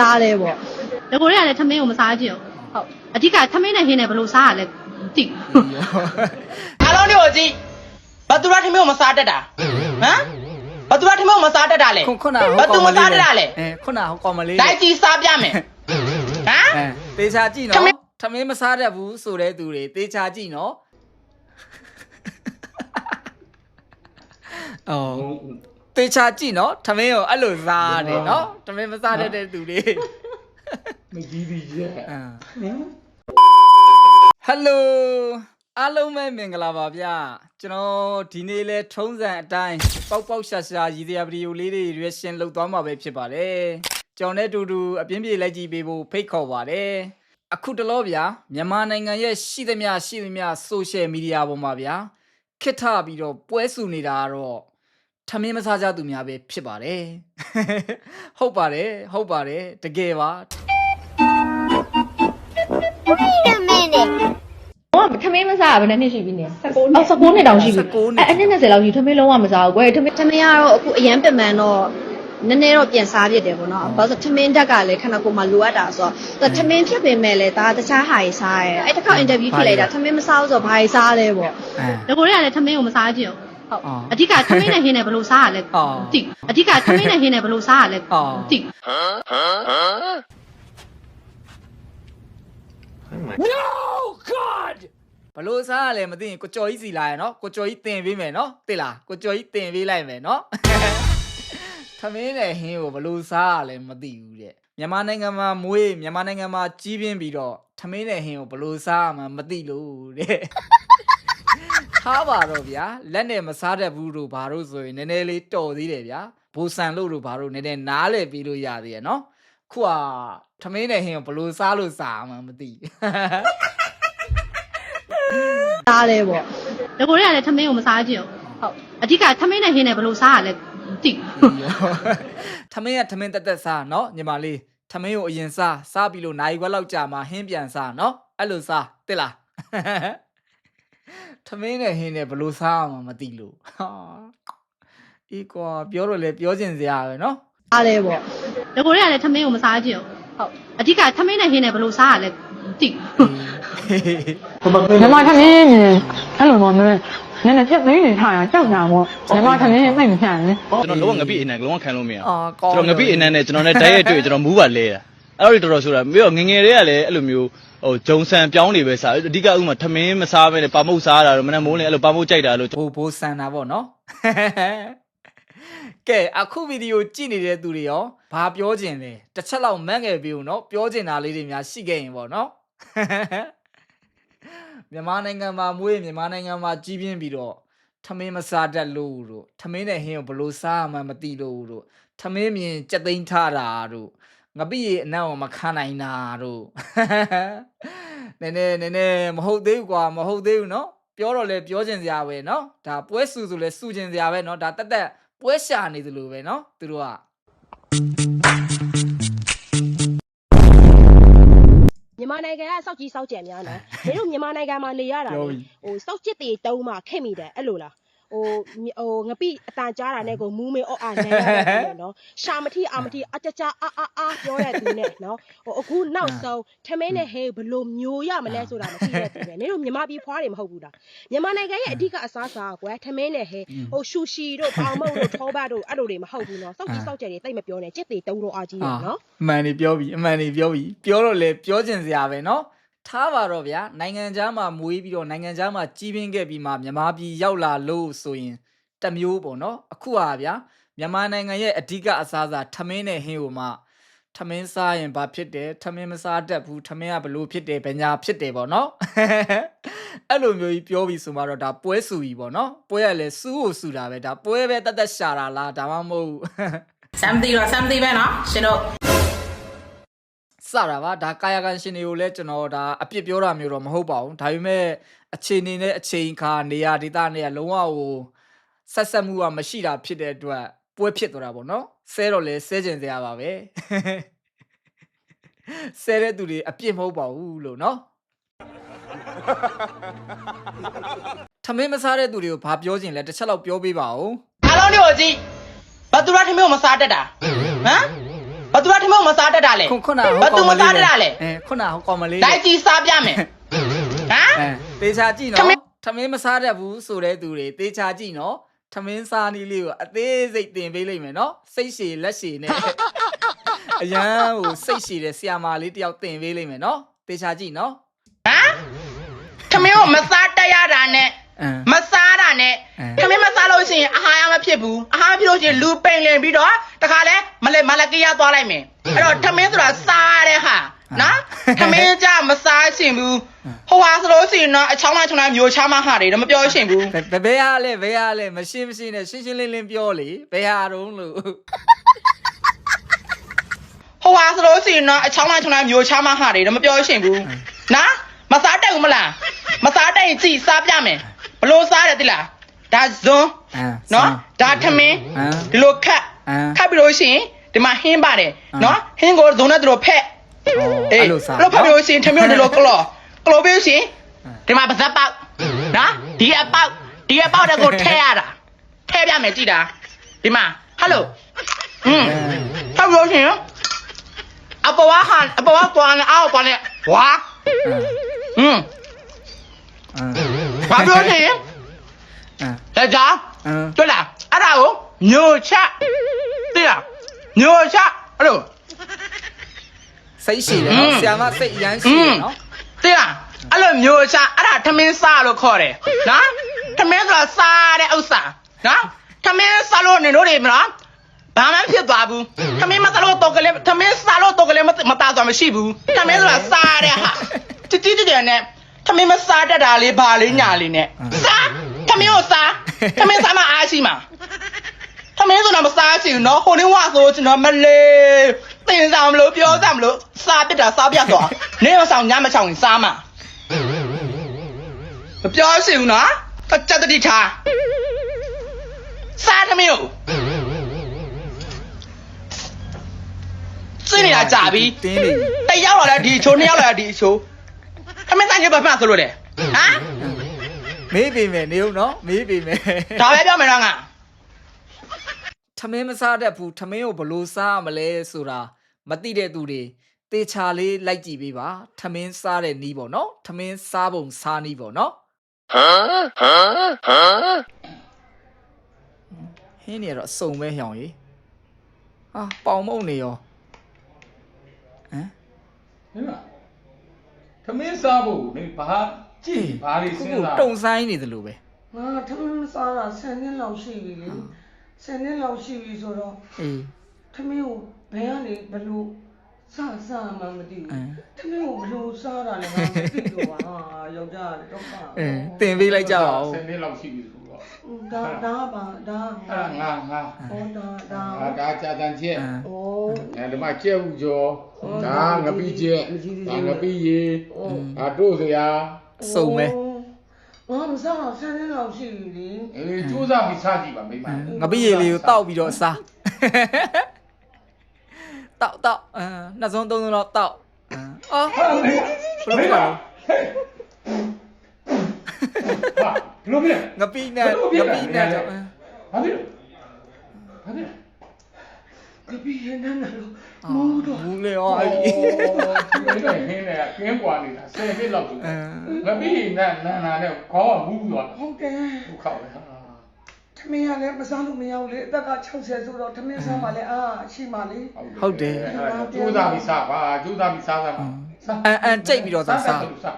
စားလဲပေါ့ငကိုတွေကလည်းထမင်းကိုမစားကြည့်ဘူးဟုတ်အဓိကထမင်းနဲ့ဟင်းနဲ့ဘယ်လိုစားရလဲတိအားလုံးတွေကိုကြည့်ဘသူရထမင်းကိုမစားတတ်တာဟမ်ဘသူရထမင်းကိုမစားတတ်တာလဲခုခုနဘသူမစားတတ်တာလဲအဲခုနဟိုကောင်မလေးလိုက်ကြည့်စားပြမယ်ဟမ်အဲတေချာကြည့်ထမင်းနော်ထမင်းမစားတတ်ဘူးဆိုတဲ့သူတွေတေချာကြည့်နော်အော် တေချာကြည့်နော်ထမင်းကိုအဲ့လိုစားတယ်နော်ထမင်းမစားတတ်တဲ့သူတွေမကြီးဒီရဲ့အာဟယ်လိုအားလုံးပဲမင်္ဂလာပါဗျကျွန်တော်ဒီနေ့လဲထုံးစံအတိုင်းပေါက်ပေါက်ရှာရှာရည်ရွယ်ဗီဒီယိုလေးတွေရွေးရှင်လုပ်သွားမှာပဲဖြစ်ပါတယ်ကျွန်တော်နဲ့အတူတူအပြင်းပြေလိုက်ကြည့်ပေးဖို့ဖိတ်ခေါ်ပါတယ်အခုတလောဗျာမြန်မာနိုင်ငံရဲ့ရှိသမျှရှိသမျှဆိုရှယ်မီဒီယာပေါ်မှာဗျာခစ်ထပြီးတော့ပွဲစုနေတာကတော့ ထမင်းမစားကြသူများပဲဖြစ်ပါတယ်ဟုတ်ပါတယ်ဟုတ်ပါတယ်တကယ်ပါ Wait a minute. ဟိုကထမင်းမစားဘယ်နှစ်နှစ်ရှိပြီနေ19နှစ်19နှစ်တောင်ရှိပြီ19နှစ် အဲ့အနှစ်20လောက်ရှိထမင်းလုံးဝမစားဘူးကွယ်ထမင်းထမင်းကတော့အခုအရန်ပင်ပန်းတော့နည်းနည်းတော့ပြန်စားဖြစ်တယ်ပေါ့နော်ဘာလို့လဲဆိုတော့ထမင်းဓာတ်ကလည်းခဏကိုမှလိုအပ်တာဆိုတော့ထမင်းဖြစ်ပေမဲ့လည်းဒါတခြားဟာကြီးစားရဲအဲ့တစ်ခါအင်တာဗျူးဖြစ်လိုက်တာထမင်းမစားဘူးဆိုတော့ဘာကြီးစားလဲပေါ့အဲငကိုတွေကလည်းထမင်းကိုမစားကြည့်ဘူး ဟုတ်အော်အဓိကထမင်းနဲ့ဟင်းနဲ့ဘယ်လိုစားရလဲအော်တိအဓိကထမင်းနဲ့ဟင်းနဲ့ဘယ်လိုစားရလဲအော်တိဘလို့စားရလဲမသိရင်ကိုကြော်ကြီးစီလာရနော်ကိုကြော်ကြီးတင်ပေးမယ်နော်သိလားကိုကြော်ကြီးတင်ပေးလိုက်မယ်နော်သမင်းနဲ့ဟင်းကိုဘလို့စားရလဲမသိဘူးတဲ့မြန်မာနိုင်ငံမှာမွေးမြန်မာနိုင်ငံမှာကြီးပြင်းပြီးတော့သမင်းနဲ့ဟင်းကိုဘလို့စားရမှမသိလို့တဲ့ ထားပါတော့ဗျာလက်နဲ့မစားတတ်ဘူးတို့ဘာလို့ဆိုရင်နည်းနည်းလေးတော်သေးတယ်ဗျာဘူဆန်လို့တို့ဘာလို့နည်းနည်းနားလဲပြီးလို့ရသေးရနော်ခုကသမင်းနဲ့ဟင်းကိုဘလို့စားလို့စားမှမသိစားလဲပေါ့ငကိုတွေကလည်းထမင်းကိုမစားကြည့်ဘူးဟုတ်အဓိကထမင်းနဲ့ဟင်းနဲ့ဘယ်လိုစားရလဲတိထမင်းကထမင်းတက်တက်စားနော်ညီမလေးထမင်းကိုအရင်စားစားပြီးလို့နိုင်ခွက်လောက်ကြာမှဟင်းပြန်စားနော်အဲ့လိုစားတိလား ထမင်းနဲ့ဟင်းနဲ့ဘယ်လို့စားမှမသိလို့ဟာအေးကွာပြောတော့လေပြောကျင်စရာပဲနော်စားလဲပေါ့ငကိုတွေကလည်းထမင်းကိုမစားကြည့်ဘူးဟုတ်အဓိကထမင်းနဲ့ဟင်းနဲ့ဘယ်လိုစားရလဲတိမြန်မာထမင်းနေအဲ့လိုတော့နည်းနည်းနည်းပြတ်သိနေထားရကြောက်ညာပေါ့မြန်မာထမင်းသိမဖြန့်လေကျွန်တော်လုံးဝငပိအနံလုံးဝခံလို့မရအာကောင်းကျွန်တော်ငပိအနံနဲ့ကျွန်တော်နဲ့တိုက်ရိုက်တွေ့ကျွန်တော်မူးပါလဲတာအဲ့တော့တော်တော်ဆိုတာပြီးတော့ငငယ်တွေကလည်းအဲ့လိုမျိုး ဟိုဂျုံဆန်ပြောင်းနေပဲစားအဓိကဥမာထမင်းမစားဘဲနဲ့ပါမုတ်စားတာတော့မနေ့မိုးလည်းအဲ့လိုပါမုတ်ကြိုက်တာလို့ဘိုးဘိုးဆန်တာပေါ့နော်ကဲအခုဗီဒီယိုကြည့်နေတဲ့သူတွေရောဘာပြောကျင်လဲတစ်ချက်လောက်မန့်ငယ်ပြီးဦးနော်ပြောကျင်တာလေးတွေများရှိခဲ့ရင်ပေါ့နော်မြန်မာနိုင်ငံမှာမွေးမြန်မာနိုင်ငံမှာကြီးပြင်းပြီးတော့ထမင်းမစားတတ်လို့တို့ထမင်းနဲ့ဟင်းကိုဘလို့စားမှမသိလို့တို့ထမင်းမြင်ကြက်သိမ်းထားတာတို့ ငပိရေအနံ့ကိုမခံနိုင်တာတို့နည်းနည်းနည်းနည်းမဟုတ်သေးဘူးကွာမဟုတ်သေးဘူးနော်ပြောတော့လေပြောကျင်စရာပဲနော်ဒါပွဲစုဆိုလဲစုကျင်စရာပဲနော်ဒါတက်တက်ပွဲရှာနေသလိုပဲနော်သူတို့ကမြန်မာနိုင်ငံကစောက်ကြီးစောက်ကြံများနော်။မင်းတို့မြန်မာနိုင်ငံမှာနေရတာလေဟိုစောက်ချစ်တွေတုံးမှခက်မိတယ်အဲ့လိုလား။ ဟိုဟိုငပိအတန်ကြားတာနဲ့ကိုမူးမေအော့အာနိုင်ရတယ်နော်ရှာမထီအာမထီအတကြအာအာအာပြောတဲ့သူနဲ့နော်ဟိုအခုနောက်ဆုံးထမင်းနဲ့ဟဲဘလို့မျိုးရမလဲဆိုတာမသိတဲ့သူပဲနင်တို့မြန်မာပြည်ဖွားတွေမဟုတ်ဘူးလားမြန်မာနိုင်ငံရဲ့အဓိကအစားအစာကွယ်ထမင်းနဲ့ဟဲဟိုရှူရှီတို့ပေါင်မုတ်တို့ထောပတ်တို့အဲ့လိုတွေမဟုတ်ဘူးနော်စောက်ကြီးစောက်ကြဲတွေတိတ်မပြောနဲ့ကြက်တွေတုံးတော့အာကြီးရနော်အမှန်နေပြောပြီအမှန်နေပြောပြီပြောတော့လေပြောကျင်စရာပဲနော် ထားပါတော့ဗျာနိုင်ငံခြားမှာမွေးပြီးတော့နိုင်ငံခြားမှာကြီးပင်းခဲ့ပြီးမှမြန်မာပြည်ရောက်လာလို့ဆိုရင်တမျိုးပေါ့နော်အခုဟာဗျာမြန်မာနိုင်ငံရဲ့အဓိကအစားအစာထမင်းနဲ့ဟင်းကိုမှထမင်းစားရင်ဘာဖြစ်တယ်ထမင်းမစားတတ်ဘူးထမင်းကဘလို့ဖြစ်တယ်ပညာဖြစ်တယ်ပေါ့နော်အဲ့လိုမျိုးကြီးပြောပြီးဆိုမှတော့ဒါပွဲစုကြီးပေါ့နော်ပွဲကလည်းစူးကိုစူတာပဲဒါပွဲပဲတတ်တတ်ရှာတာလားဒါမှမဟုတ် something or something ပဲနော်ရှင်တို့ စတာပါဒါကာယကံရှင်တွေကိုလည်းကျွန်တော်ဒါအပြစ်ပြောတာမျိုးတော့မဟုတ်ပါဘူးဒါပေမဲ့အခြေအနေနဲ့အချိန်ခါနေရာဒေသနဲ့ကလုံးဝဟိုဆက်ဆက်မှုကမရှိတာဖြစ်တဲ့အတွက်ပွဲဖြစ်သွားတာပေါ့နော်ဆဲတော့လဲဆဲကျင်စရာပါပဲဆဲတဲ့သူတွေအပြစ်မဟုတ်ပါဘူးလို့နော်ထမင်းမစားတဲ့သူတွေကိုဘာပြောချင်လဲတစ်ချက်လောက်ပြောပေးပါဦးအားလုံးတွေကိုကြည့်ဘသူရထမင်းကိုမစားတတ်တာဟမ် ဘဘာသူကထမင်းကိုမစားတတ်တာလဲခုခုနကဘာဟိုသူကောင်မမလေးစားတတ်တာလဲအဲခုနကဟိုကောင်မလေးလိုက်ကြည့်စားပြမယ်ဟမ်အဲတေချာကြည့်ထမင်းနော်ထမင်းမစားတတ်ဘူးဆိုတဲ့သူတွေတေချာကြည့်နော်ထမင်းစားနည်းလေးကိုအသေးစိတ်တင်ပေးလိုက်မယ်နော်စိတ်ရှည်လက်ရှည်နဲ့အရန်ဟိုစိတ်ရှည်တဲ့ဆီယာမာလေးတယောက်တင်ပေးလိုက်မယ်နော်တေချာကြည့်နော်ဟမ်ထမင်းကိုမစားတတ်ရတာနဲ့အမ်မစားတာနဲ့အဲခမင်းမစား လို့ရှိရင်အဟာရမဖြစ်ဘူးအဟာမဖြစ်လို့ရှိရင်လူပိန်လင်ပြီးတော့တခါလဲမလဲမလကီးရသွားလိုက်မယ်အဲ့တော့ထမင်းဆိုတာစားတဲ့ဟာနော်ထမင်းကြမစားရှင်ဘူးဟိုဟာဆိုလို့ရှိရင်တော့အချောင်းမချောင်းမမျိုးချားမဟာတွေတော့မပြောရှင်ဘူးဘယ်ဘယ်ဘယ်ဟာလဲဘယ်ဟာလဲမရှင်းမရှင်းနဲ့ရှင်းရှင်းလင်းလင်းပြောလေဘယ်ဟာတုံးလို့ဟိုဟာဆိုလို့ရှိရင်တော့အချောင်းမချောင်းမမျိုးချားမဟာတွေတော့မပြောရှင်ဘူးနော်မစားတတ်ဘူးမလားမစားတတ်ရင်ကြည့်စားပြမယ်ဘလို့စားတယ်တိလား ဒါဇွန်း အမ် နော်ဒါထမင်း အမ် ဒီလိုခတ် အမ် ခတ်ပြီးလို့ရှိရင်ဒီမှာဟင်းပါတယ် အမ် နော်ဟင်းကိုဇုံနဲ့တို့ဖက် အော် အေး အဲ့လိုစား လို့ဖက်ပြီးလို့ရှိရင်ထမင်းကိုဒီလိုကလော်ကလော်ပြီးလို့ရှိရင် အမ် ဒီမှာပါဇက်ပေါက်နော်ဒီအပေါက်ဒီအပေါက်တဲ့ကိုထဲရတာထဲပြမယ်ကြည့်တာဒီမှာဟယ်လိုอืมဖက်ပြီးလို့ရှိရင်အပေါ်ဝါဟန်အပေါ်ဝါကွာနဲ့အောက်ကွာနဲ့ဝါอืม အမ် ဘာပြောနေ ရင်အမ်လက်ကြားအမ်တွေ့လားအဲ့ဒါကိုညိုချသိလားညိုချအဲ့လိုစိတ်ရှိတယ်နော်อืมဆီယာမစိတ်အရန်ရှိတယ်နော်သိလားအဲ့လိုမျိုးချအဲ့ဒါထမင်းစားလို့ခေါ်တယ်နော်ထမင်းဆိုတာစားတဲ့ဥစ္စာနော်ထမင်းစားလို့နေတို့တွေမလားဘာမှဖြစ်သွားဘူးထမင်းမစားလို့တော့ကလေးထမင်းစားလို့တော့ကလေးမမသားသွားမရှိဘူးထမင်းဆိုတာစားတဲ့ဟာတိတိတည်းနဲ့ထမင်းမစားတတ်တာလေးဘာလေးညာလေးနဲ့စားထမင်းကိုစား ထမင်းစားမှအားရှိမှာထမင်းဆိုတာမစားချင်ဘူးနော်ဟိုနေ့ဝဆိုကျွန်တော်မလေးတင်စားမလို့ပြောစားမလို့စားပြစ်တာစားပြတ်သွားနေမဆောင်ညမဆောင်ရင်စားမှာမပြောရှိဘူးနော်အကြက်တတိထားစားသမီးကိုစိနေတာကြာပြီတင်းနေပြီတစ်ယောက်လာတဲ့ဒီချိုးနှစ်ယောက်လာတဲ့ဒီချိုးအမေဆိုင်ကဘာမှဆိုလို့လေဟမ် မေးပေမယ်နေဦးနော်မေးပေမယ်ဒါပဲပြောမယ်တော့ငါထမင်းမစားတတ်ဘူးထမင်းကိုဘယ်လို့စားရမလဲဆိုတာမသိတဲ့သူတွေတေချာလေးလိုက်ကြည့်ပေးပါထမင်းစားတဲ့နီးပေါ့နော်ထမင်းစားပုံစားနီးပေါ့နော်ဟင်းနေတော့အစုံပဲဟောင်ကြီးဟာပေါင်မုံနေရောဟမ်ဟင်လားသမင်းစားဖို့နေဘာ ကြည်ဘာတွေခုစဉ်းခုစားတုံဆိုင်နေတယ်လို့ပဲ ငါထမင်းစားတာ10နှစ်လောက်ရှိပြီလေ10နှစ်လောက်ရှိပြီဆိုတော့အေး ထမင်းကိုဘယ်ကနေဘလို့စားစားမှမသိအင်း ဘူးထမင်းကိုဘလို့စားတာလည်းငါမသိတော့ပါဟာယောက်ျားတော့ပါအင်းတင်ပေးလိုက်ကြပါဦး ဆယ်နှစ်လောက်ရှိပြီဆိုတော့ဒါဒါပါဒါအဲ့ဒါငါငါဟောဒါဒါငါဒါကြာတန်ချက် ဩ အဲဓမ္မကျက်ဥကျော်ဟုတ်ဒါငပိကျက်ငါငပိရေဟုတ် ဒါတို့စရာ စုံပဲငါမစားတော့10နှစ်လောက်ရှိပြီလေအေးစူးစမ်းပြီးစားကြည့်ပါမိမငပိရေလေးကိုတောက်ပြီးတော့စားတောက်တောက်အင်းနှစ်စုံသုံးစုံတော့တောက်အင်းအော်ဘယ်လိုလဲဟာဘလို့ပြလဲငပိနဲ့ငပိနဲ့တော့အင်းဘာဖြစ်ဘာဖြစ် ကပီးရနန်းလို့မူးတော့မူးလေရောအဲ့ဒီဒီလိုဟင်းနဲ့ကင်းကွာနေတာဆယ်နှစ်လောက်ဆိုအင်းငပိနဲ့နာနာနဲ့ခေါင်းကမူးသွားဟုတ်တယ်ဒုက္ခပဲဟာထမင်းကလည်းမစားလို့မရဘူးလေအသက်က60ဆိုတော့ထမင်းစားမှလည်းအာရှိမှလေဟုတ်တယ်အဲ့ဒါကျိုးစားပြီးစားပါကျိုးစားပြီးစားစားပါစားအန်အန်ကြိတ်ပြီးတော့စားစားစား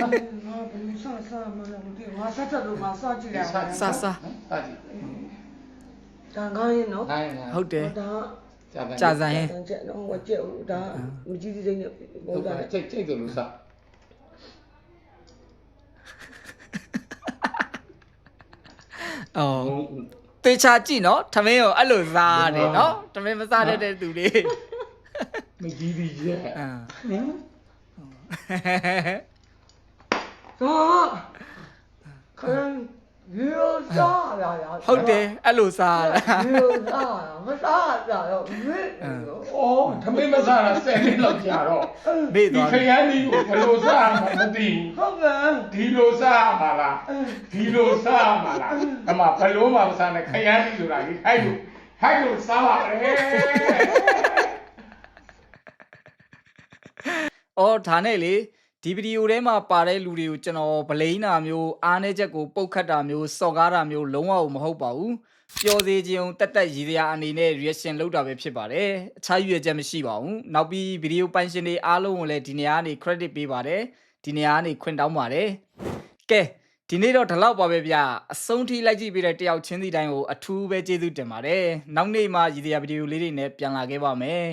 ငါဘယ်လိုစားစားမှလည်းမသိဘူးငါစားချက်လို့ငါစားကြည့်ရအောင်စားစားစားကြည့် ဒါငါရင်နော်နိုင်နိုင်ဟုတ်တယ်ဒါကြာတယ်ကြာစံရင်တန်ချက်တော့ဟိုကြက်ဦးဒါမကြီးကြီးစိမ့်နဲ့ဟုပုံတ်စံကဲ့ချိတ်ချိတ်တယ်လို့စားအော်တေချာကြည့်နော်ထ ဒီလိုစားရတာဟုတ်တယ်အဲ့လိုစားရတာဒီလိုစားရမစားရတော့မင်းအော်သမင်းမစားတာဆယ်နှစ်လောက်ကြာတော့မေ့သွားဒီခရမ်းကြီးကိုဘယ်လိုစားမှမသိဘူးဟုတ်ကဲ့ဒီလိုစားမှာလားဒီလိုစားမှာလားအမဘယ်လိုမှမစားနဲ့ခရမ်းကြီးဆိုတာကြီးဟဲ့လို့ဟဲ့လို့စားပါလေအော်ဒါနဲ့လေ ဒီဗီဒီယိုထဲမှာပါတဲ့လူတွေကိုကျွန်တော်ဗလိန်နာမျိုးအားနေချက်ကိုပုတ်ခတ်တာမျိုးစော်ကားတာမျိုးလုံးဝမဟုတ်ပါဘူးပျော်စေခြင်းတက်တက်ရည်စရာအနေနဲ့ reaction လုပ်တာပဲဖြစ်ပါတယ်အခြားရွေချက်မရှိပါဘူးနောက်ပြီးဗီဒီယိုပိုင်ရှင်တွေအားလုံးကိုလည်းဒီနေရာကနေ credit ပေးပါတယ်ဒီနေရာကနေခွင့်တောင်းပါတယ်ကဲဒီနေ့တော့ဒီလောက်ပါပဲဗျအဆုံးထိလိုက်ကြည့်ပေးတဲ့တယောက်ချင်းစီတိုင်းကိုအထူးပဲကျေးဇူးတင်ပါတယ်နောက်နေ့မှရည်စရာဗီဒီယိုလေးတွေနဲ့ပြန်လာခဲ့ပါမယ်